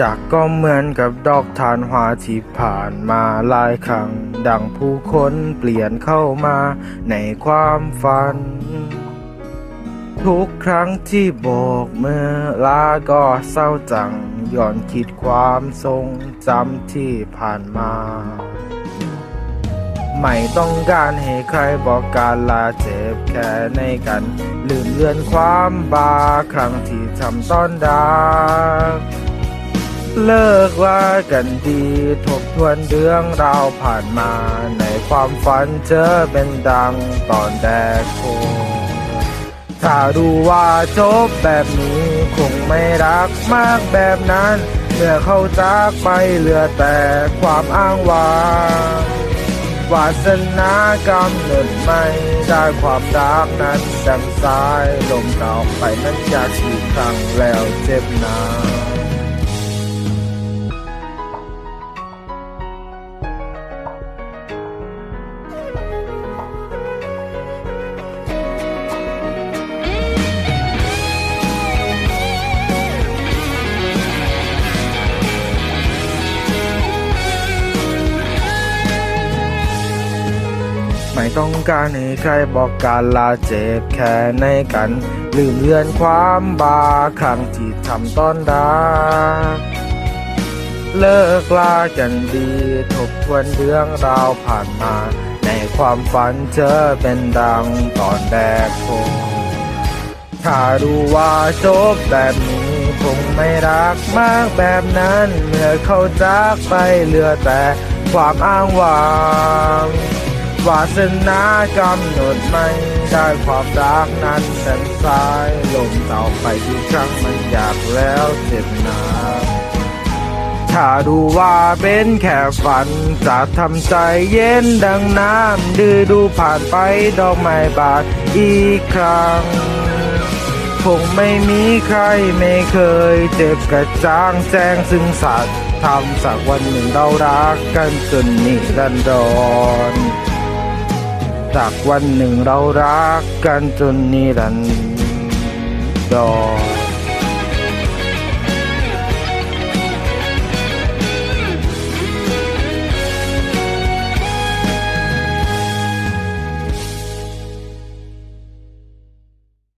ดักก็เหมือนกับดอกทานหวาที่ผ่านมาหลายครั้ง ดังผู้คนเปลี่ยนเข้ามาในความฝัน ทุกครั้งที่โบกมือลาก็เศร้าจังย้อนคิดความทรงจำที่ผ่านมา ไม่ต้องการให้ใครบอกการลาเจ็บแค่ในกัน ลืมเลือนความบาครั้งที่ทำต้อนดัก เลิกว่ากันดีทบทวนเรื่องราวผ่านมา ในความฝันเจอเป็นดังตอนแรกโคถ้ารู้ว่าจบแบบนี้ คงไม่รักมากแบบนั้น เมื่อเขาจากไปเหลือแต่ความอ้างว้างวาสนากำหนดไม่ได้ความรักนั้นดังสายลมเก่าไปนั้นจากกี่ครั้งแล้วเจ็บหนา ไม่ต้องการให้ใครบอกการลาเจ็บแค่ในกัน ลืมเลือนความบาครั้งที่ทำต้อนรักเลิกลากันดีทบทวนเรื่องราวผ่านมา ในความฝันเจอเป็นดังตอนแรกคงถ้ารู้ว่าจบแบบนี้ คงไม่รักมากแบบนั้น เมื่อเขาจากไปเหลือแต่ความอ้างว้าง วาสนากำหนดไม่ได้ความรักนั้นดันสายลมเต่าไปทุกครั้งมันอยากแล้วเจ็บหนาถ้าดูว่าเป็นแค่ฝัน จะทำใจเย็นดังน้ำดื้อดูผ่านไปดอกไม้บานอีกครั้ง คงไม่มีใครไม่เคยเจ็บกระจ่างแจ้งซึ่งสัตว์ทำสักวันหนึ่งเรารักกันจนนิรันดร จากวันหนึ่งเรารักกันจนนิรันดร